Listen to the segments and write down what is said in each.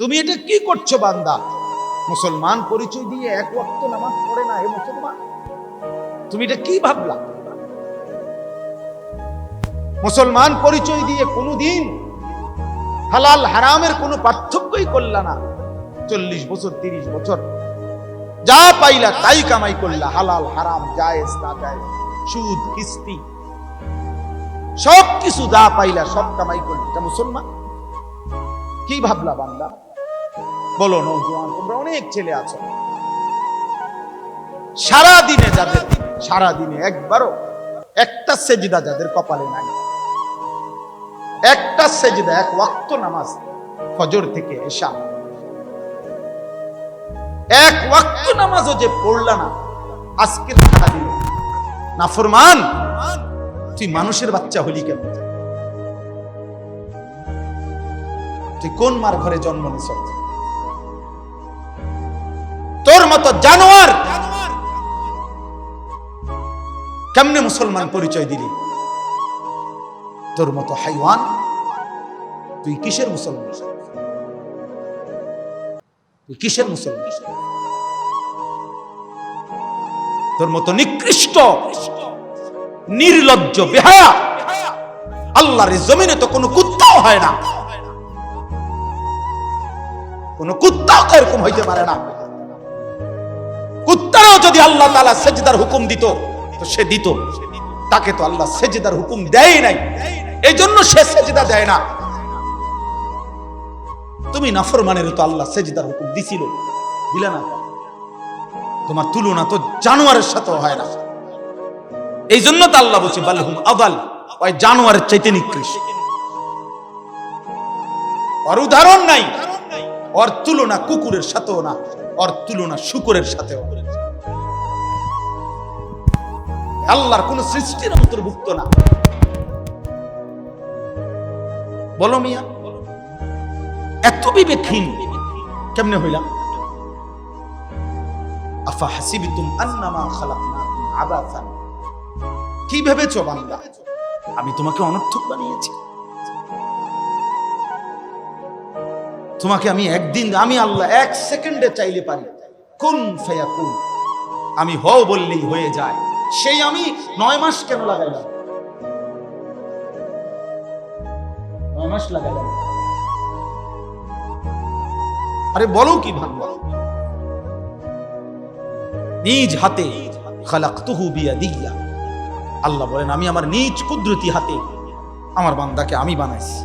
তুমি এটা কি করছ, বান্দা? মুসলমান পরিচয় দিয়ে এক ওয়াক্ত নামাজ পড়ে না হে মুসলমান। তুমি এটা কি ভাবলা? মুসলমান পরিচয় দিয়ে কোনোদিন হালাল, হারামের কোনো পার্থক্যই করলা না। চল্লিশ বছর, তিরিশ বছর, যা পাইলা তাই কামাই করলা, হালাল, হারাম, জায়েজ না জায়েজ সুদ, কিস্তি সব কিছু যা পাইলা সব কামাই করলা। এটা মুসলমান? কি ভাবলা বান্দা? বলো নৌজওয়ান তোমরা অনেক ছেলে আছো। সারা দিনে যাদের সারা দিনে একবারও একটা সেজদা যাদের কপালে নাই। একটা সেজদা, এক ওয়াক্ত নামাজ ফজর থেকে এশা। এক ওয়াক্ত নামাজও যে পড়লা না, আজকের সারা দিনে না ফরমান তুই মানুষের বাচ্চা হলি কেন তুই কোন মার ঘরে জন্ম নিছ? তোর মতো জানোয়ার কেমনে মুসলমান পরিচয় দিলি? তোর মতো হাইওয়ান তুই কিসের মুসলমান? তুই কিসের মুসলমান? তোর মতো নিকৃষ্ট, নির্লজ্জ বেহায়া, আল্লাহর জমিনে তো কোনো কুত্তাও হয় না। কোন কুত্তাও এরকম হইতে পারে না। কুত্তারাও যদি আল্লাহ তালা সেজদার হুকুম দিত, তো সে দিত। তাকে তো আল্লাহ সেজদার হুকুম দেয় নাই। এই জন্য সে সেজদা দেয় না। তুমি নাফরমানের তো আল্লাহ সেজদার হুকুম দিছিল। দিলে না। তোমার তুলনা তো জানোয়ারের সাথেও হয় না। এই জন্য তো আল্লাহ বলছে বালহুম আদাল। ওই জানোয়ারের চাইতে নিকৃষ্ট। আর উদাহরণ নাই। ওর তুলনা কুকুরের সাথেও না, ওর তুলনা শুকুরের সাথেও। আল্লাহর কোন সৃষ্টির অন্তর্ভুক্ত না। বলো মিয়া, এত বিবেকহীন কেমনে হইলাম? আফা হাসিবিতুম আন্নামা কি ভেবেছো বান্দা? আমি তোমাকে অনর্থক বানিয়েছি। তোমাকে আমি একদিন, আমি আল্লাহ এক সেকেন্ডে চাইলে পারি। কোন ফেয়া কোন আমি হও বললেই হয়ে যায়। সেই আমি নয় মাস কেন লাগাইলাম? নয় মাস লাগাইলাম। আরে বলো কি ভাববা নিজ হাতে খালাকতুহু বিয়াদিয়া আল্লাহ বলেন, আমি আমার নিজ কুদরতি হাতে আমার বান্দাকে আমি বানাইছি।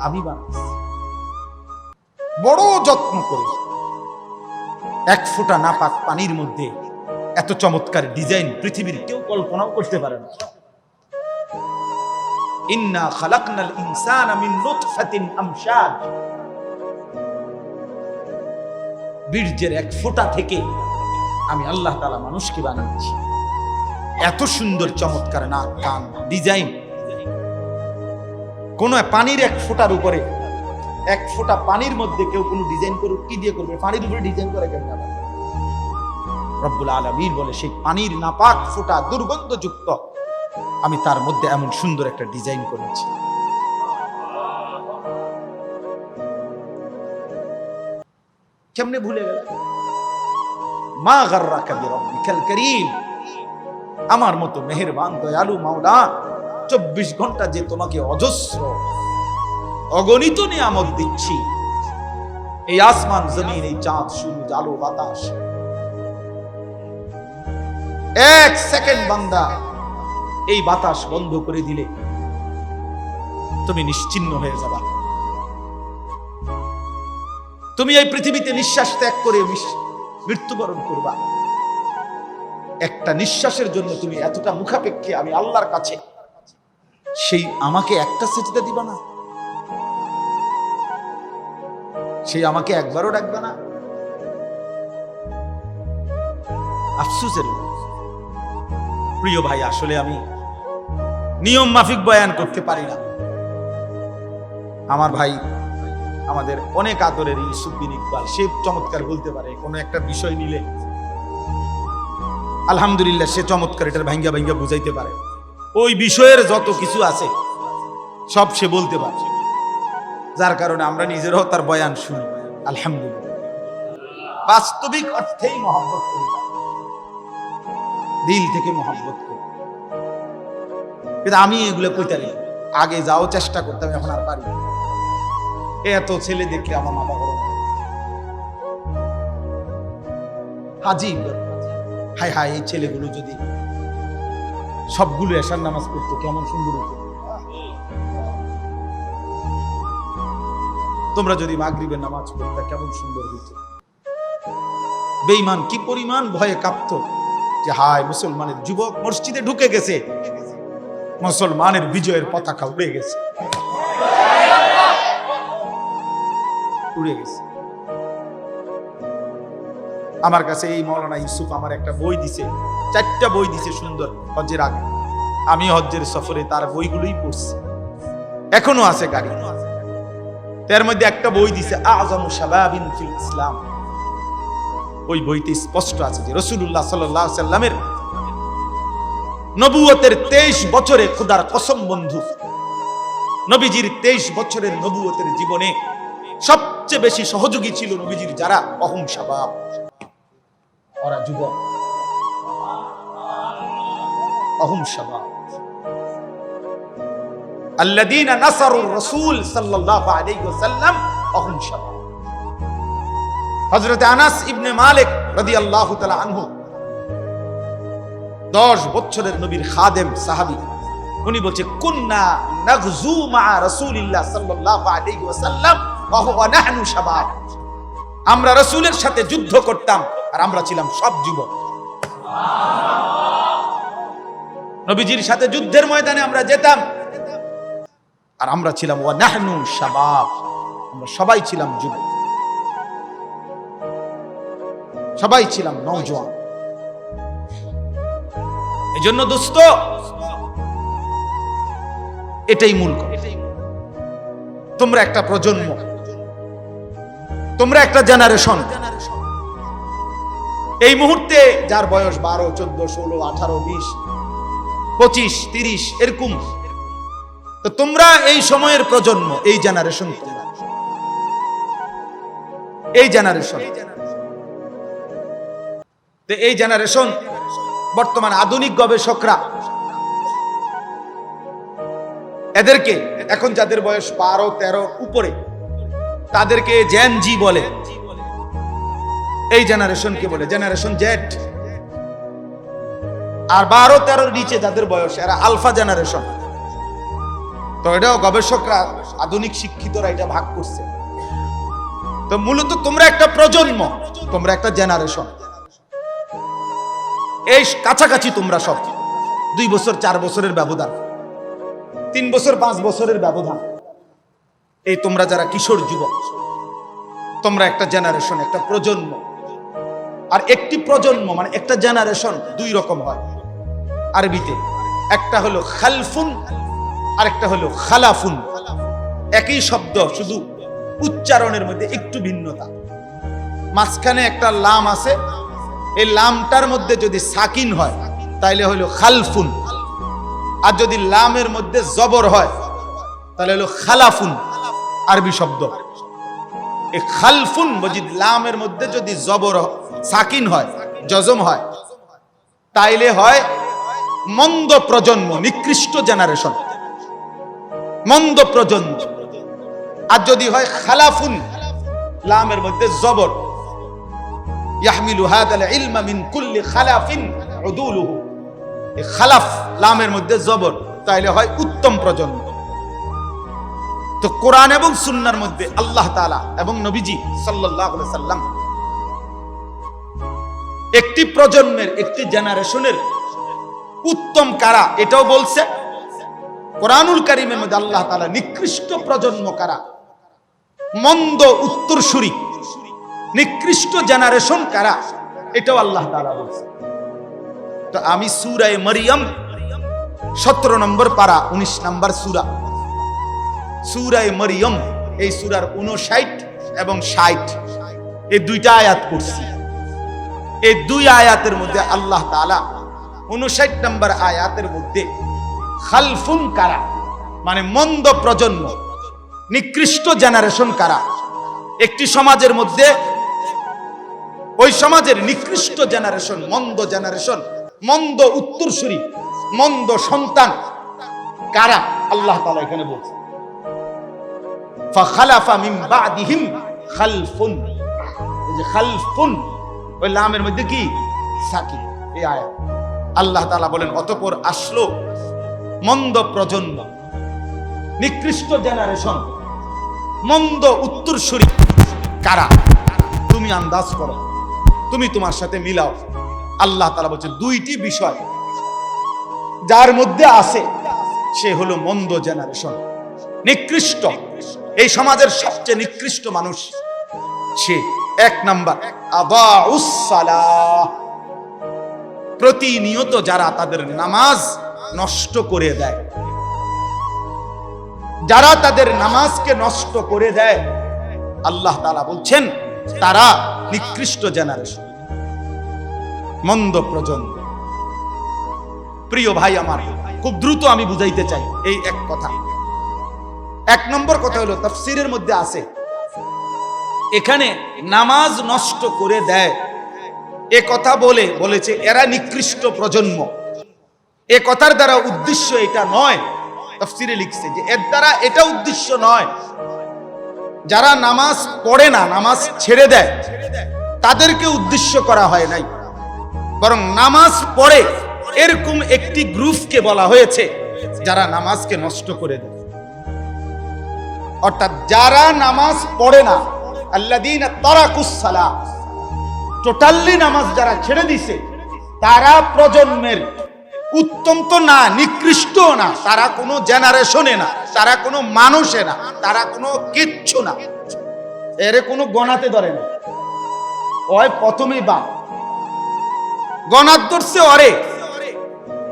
আমি বানাইছি বড় যত্ন করে এক ফোঁটা নাপাক পানির মধ্যে এত চমৎকার ডিজাইন পৃথিবীর কেউ কল্পনাও করতে পারে না। ইন্না খালাকনাল ইনসানা মিন নুতফাতিন আমশাজ বীর্যের এক ফোঁটা থেকে আমি আল্লাহ তাআলা মানুষকে বানাচ্ছি এত সুন্দর চমৎকার নাক কান ডিজাইন কোন পানির এক ফোঁটার উপরে, এক ফোঁটা পানির মধ্যে কেউ কোনো ডিজাইন করুক, কি দিয়ে করবে? পানির উপরে ডিজাইন করে কেমন রব্বুল আলমীর বলে, সেই পানির নাপাক ফোঁটা দুর্গন্ধযুক্ত। আমি তার মধ্যে এমন সুন্দর একটা ডিজাইন করেছি। কেমনে ভুলে গেল মা গার্রা কবি রব্বিকাল করিম। আমার মতো মেহেরবান, দয়ালু মাওলা চব্বিশ ঘণ্টা যে তোমাকে অজস্র অগণিত নিয়ামত দিচ্ছি। এই আসমান, জমিন, এই চাঁদ, সূর্য, আলো, বাতাস। এক সেকেন্ড বান্দা, এই বাতাস বন্ধ করে দিলে তুমি নিশ্চিন্ন হয়ে যাবা। তুমি এই পৃথিবীতে নিঃশ্বাস ত্যাগ করে মৃত্যুবরণ করবা। একটা নিঃশ্বাসের জন্য তুমি এতটা মুখাপেক্ষে, আমি আল্লাহর কাছে সেই আমাকে একটা সেজদা দিবা না? সেই আমাকে একবারও ডাকবে না? আফসুসের প্রিয় ভাই, আসলে আমি নিয়ম মাফিক বয়ান করতে পারি না। আমার ভাই আমাদের অনেক আদরের ইউসুফ বিন ইকবাল, সে চমৎকার বলতে পারে, কোনো একটা বিষয় নিলে। আলহামদুলিল্লাহ, সে চমৎকার, এটার ভাঙ্গা ভাঙ্গা বুঝাইতে পারে। ওই বিষয়ের যত কিছু আছে, সব সে বলতে পারে যার কারণে আমরা নিজেরাও তার বয়ান শুনি। আলহামদুলিল্লাহ। বাস্তবিক অর্থেই মহব্বত করি দিল থেকে মহব্বত করি। কিন্তু আমি এগুলো কইতারি আগে যাও, চেষ্টা করতাম এখন আর পারি। এত ছেলে দেখলে আমার গরম হয়। হাজি, হাই হাই, এই ছেলেগুলো যদি সবগুলো এসার নামাজ পড়তো, কেমন সুন্দর হতো। তোমরা যদি মাগরিবের নামাজ পড়তে কেমন সুন্দর হতো বেঈমান কি পরিমাণ ভয়ে কাঁপতো যে, হায়, মুসলমানের যুবক মসজিদে ঢুকে গেছে। মুসলমানের বিজয়ের পতাকা উড়ে গেছে। উড়ে গেছে। আমার কাছে এই মৌলানা ইউসুফ আমার একটা বই দিছে, চারটা বই দিছে সুন্দর হজ্জের আগে। আমি হজ্জের সফরে তার বইগুলোই পড়ছি। এখনও আছে গাড়ি। তার মধ্যে একটা বই দিছে, আজম শাবাবিন ফিল ইসলাম। ওই বইতে স্পষ্ট আছে যে রসুল্লাহ সাল্লাহ সাল্লামের নবুয়তের তেইশ বছরে খুদার কসম বন্ধু। নবীজির তেইশ বছরের নবুয়তের জীবনে সবচেয়ে বেশি সহযোগী ছিল নবীজির যারা অহং শাবাব। ওরা যুবক। অহম 10 বছরের নবীর খাদেম সাহাবী, উনি বলছে, কুন্না নাগজু মা রাসূলিল্লাহ সাল্লাল্লাহু আলাইহি ওয়াসাল্লাম, ওয়া নাহনু শাবাব আমরা রাসূলের সাথে যুদ্ধ করতাম আর আমরা ছিলাম সব যুবক। নবীজির সাথে যুদ্ধের ময়দানে আমরা যেতাম। আর আমরা ছিলাম, ওয়া নাহনু শাবাব। আমরা সবাই ছিলাম যুবক। সবাই ছিলাম নওজোয়ান। এই জন্য দোস্ত, এটাই মূল। তোমরা একটা প্রজন্ম, তোমরা একটা জেনারেশন এই মুহূর্তে যার বয়স বারো, চোদ্দ, ষোলো, আঠারো, বিশ, পঁচিশ, তিরিশ, এরকম। তো তোমরা এই সময়ের প্রজন্ম, এই জেনারেশন এই জেনারেশন তো এই জেনারেশন বর্তমান আধুনিক গবেষকরা। এদেরকে, এখন যাদের বয়স বারো, তেরো, উপরে, তাদেরকে জেন জি বলে। এই জেনারেশনকে বলে? জেনারেশন জেড আর বারো, তেরোর নিচে যাদের বয়স, এরা আলফা জেনারেশন তো এটাও গবেষকরা, আধুনিক শিক্ষিতরা এটা ভাগ করছে। তো মূলত তোমরা একটা প্রজন্ম, তোমরা একটা জেনারেশন এই কাছাকাছি তোমরা সব, দুই বছর, চার বছরের ব্যবধান। তিন বছর, পাঁচ বছরের ব্যবধান। এই তোমরা যারা কিশোর যুবক, তোমরা একটা জেনারেশন একটা প্রজন্ম। আর একটি প্রজন্ম মানে একটা জেনারেশন দুই রকম হয়। আরবিতে একটা হলো খালফুন আর একটা হলো খালাফুন। একই শব্দ, শুধু উচ্চারণের মধ্যে একটু ভিন্নতা। মাঝখানে একটা লাম আছে, এই লামটার মধ্যে যদি সাকিন হয়, তাইলে হলো খালফুন। আর যদি লামের মধ্যে জবর হয় তাহলে হলো খালাফুন, আরবি শব্দ। এই খালফুন মজিদ লামের মধ্যে যদি জবর সাকিন হয়, জজম হয়। তাইলে হয় মন্দ প্রজন্ম, নিকৃষ্ট জেনারেশন মন্দ প্রজন্ম। আর যদি হয় খালাফুন, লামের মধ্যে জবর। ইয়াহমিলু হাদাল ইলমা মিন কুল্লি খালাফিন উদুলুহু। এই খালাফ লামের মধ্যে জবর, তাইলে হয় উত্তম প্রজন্ম। তো কোরআন এবং সুন্নার মধ্যে আল্লাহ তাআলা এবং নবীজি সাল্লাম একটি প্রজন্মের, একটি জেনারেশনের উত্তম কারা? এটাও বলছে কোরআনুল কারিমের মধ্যে আল্লাহ তাআলা নিকৃষ্ট প্রজন্ম কারা? মন্দ উত্তরসূরি। নিকৃষ্ট জেনারেশন কারা? এটাও আল্লাহ তালা বলছে। তো আমি সুরায় মরিয়ম, সতেরো নম্বর পারা, উনিশ নম্বর সুরা। সুরায় মরিয়ম, এই সুরার উনষাট এবং ষাট। এই দুইটা আয়াত পড়ছি। এই দুই আয়াতের মধ্যে আল্লাহ তাআলা উনষাট নম্বর আয়াতের মধ্যে খালফুন কারা? মানে মন্দ প্রজন্ম, নিকৃষ্ট জেনারেশন কারা? একটি সমাজের মধ্যে ওই সমাজের নিকৃষ্ট জেনারেশন মন্দ জেনারেশন মন্দ উত্তরসূরি, মন্দ সন্তান কারা? আল্লাহ তালা এখানে বলছে খালফুন। খালফুন ওই লামের মধ্যে কি? সাকিন এই আয়াত। আল্লাহ তালা বলেন, অতঃপর আসলো মন্দ প্রজন্ম, নিকৃষ্ট জেনারেশন মন্দ উত্তর উত্তরসূরি কারা? তুমি আন্দাজ করো। তুমি তোমার সাথে মিলাও। আল্লাহ তালা বলছে দুইটি বিষয় যার মধ্যে আছে, সে হলো মন্দ জেনারেশন নিকৃষ্ট, এই সমাজের সবচেয়ে নিকৃষ্ট মানুষ সে। এক নাম্বার প্রতিনিয়ত যারা তাদের নামাজ নষ্ট করে দেয়, যারা তাদের নামাজকে নষ্ট করে দেয়, আল্লাহ তাআলা বলছেন, তারা নিকৃষ্ট জেনারেশন মন্দ প্রজন্ম। প্রিয় ভাই আমার, খুব দ্রুত আমি বুঝাইতে চাই এই এক কথা। এক নম্বর কথা হলো, তাফসিরের মধ্যে আছে এখানে নামাজ নষ্ট করে দেয়। এ কথা বলে, বলেছে, এরা নিকৃষ্ট প্রজন্ম। এ কথার দ্বারা উদ্দেশ্য এটা নয়। তাফসিরে লিখছে যে, এর দ্বারা এটা উদ্দেশ্য নয়। যারা নামাজ পড়ে না, নামাজ ছেড়ে দেয়, তাদেরকে উদ্দেশ্য করা হয় নাই। বরং নামাজ পড়ে, এরকম একটি গ্রুপকে বলা হয়েছে, যারা নামাজকে নষ্ট করে দেয়। অর্থাৎ যারা নামাজ পড়ে না আল্লাদিন নামাজ যারা ছেড়ে দিছে, তারা প্রজন্মের উত্তম না নিকৃষ্ট না, তারা কোনো জেনারেশনে না, তারা কোনো মানুষে না, তারা কোনো কিচ্ছু না। এরে কোনো গণাতে ধরে না। ওই প্রথমেই বা গণাত ধরছে অরে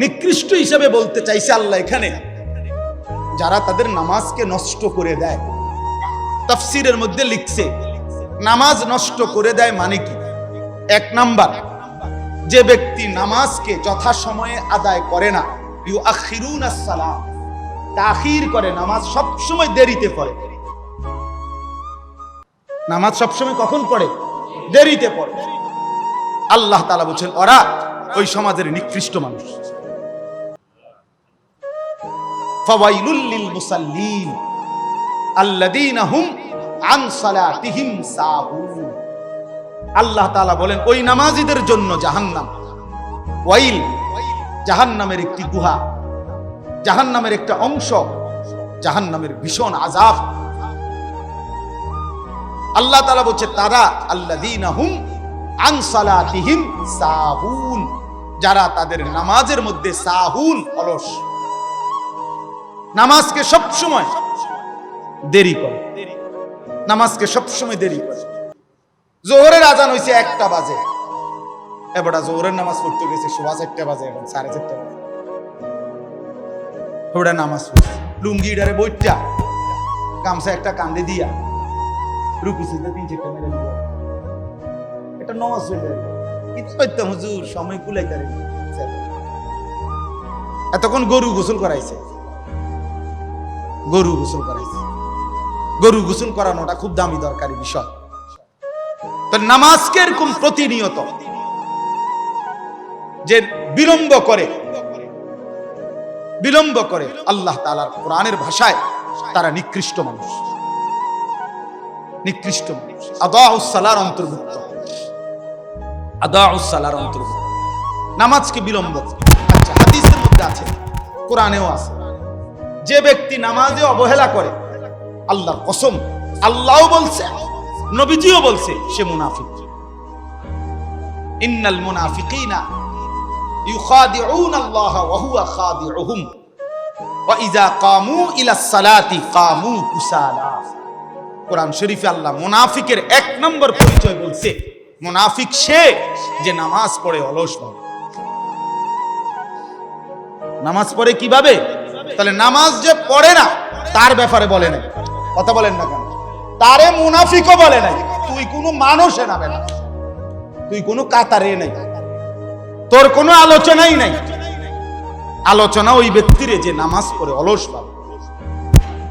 নিকৃষ্ট হিসেবে বলতে চাইছে আল্লাহ এখানে। যারা তাদের নামাজকে নষ্ট করে দেয়। তাফসিরের মধ্যে লিখছে, নামাজ নষ্ট করে দেয় মানে কি? এক নাম্বার, যে ব্যক্তি নামাজকে যথাসময়ে আদায় করে না ইউ আখিরুন সালাম তাখির করে নামাজ সবসময় দেরিতে পড়ে। নামাজ সবসময় কখন পড়ে? দেরিতে পড়ে। আল্লাহ তালা বলছেন, ওরা ওই সমাজের নিকৃষ্ট মানুষ। ফাওয়াইলুল লিল মুসাল্লিন, আল্লাযীনা হুম আল্লাহ বলেন, ওই নামাজীদের জন্য জাহান্নাম। ওয়াইল জাহান্নামের একটি গুহা, জাহান্নামের একটা অংশ, জাহান্নামের ভীষণ আযাব। আল্লাহ তাআলা বলছে, তারা আল্লাযীনা হুম যারা তাদের নামাজের মধ্যে সাহুন, অলস। নামাজকে সব সময় দেরি করে। নামাজকে সব সময় দেরি করে। জোহরের আজান হইছে একটা বাজে। এবারটা জোহরের নামাজ পড়তে গেছে সোয়া চারটা বাজে এখন, সাড়ে চারটা বাজে। ওটা নামাজ পড়ছে। লুঙ্গি ডারে বইটা গামছা একটা কান্দে দিয়া। রুকু সিদ্ধা তিন চারটা মেরে দিয়া এটা নামাজ হয়ে যাবে কিন্তু করতাম হুজুর, সময় কুলাই তারে। এতক্ষণ গরু গোসল করাইছে। গরু গোসল করাইছে। গরু গোসল করানোটা খুব দামি দরকারি বিষয়। তো নামাজকে এরকম প্রতিনিয়ত? যে বিলম্ব করে বিলম্ব করে আল্লাহ তালার কোরআনের ভাষায় তারা নিকৃষ্ট মানুষ। নিকৃষ্ট মানুষ। আদাউসালার অন্তর্ভুক্ত। আদাউসালার অন্তর্ভুক্ত। নামাজকে বিলম্ব আচ্ছা হাদিসের মধ্যে আছে, কোরআনেও আছে। যে ব্যক্তি নামাজে অবহেলা করে আল্লাহ কসম, আল্লাহও বলছে, নবীজিও বলছে, সে মুনাফিক। ইন্নাল মুনাফিকিনা ইউখাদিউন আল্লাহ ওয়া হুয়া খাদিউহুম। ওয়া ইযা কামু ইলা সালাতি কামু কুসালা। কোরআন শরীফে আল্লাহ মুনাফিকের এক নম্বর পরিচয় বলছে, মুনাফিক সে যে নামাজ পড়ে অলস ভাবে নামাজ পড়ে কীভাবে? তাহলে নামাজ যে পড়ে না, তার ব্যাপারে বলে নাই। কথা বলেন না কেন? তারে মুনাফিকও বলে নাই। তুই কোনো মানুষে নামে না তুই কোনো কাতারে নাই। তোর কোনো আলোচনাই নাই। আলোচনা ওই ব্যক্তিরে যে নামাজ পড়ে অলস ভাবে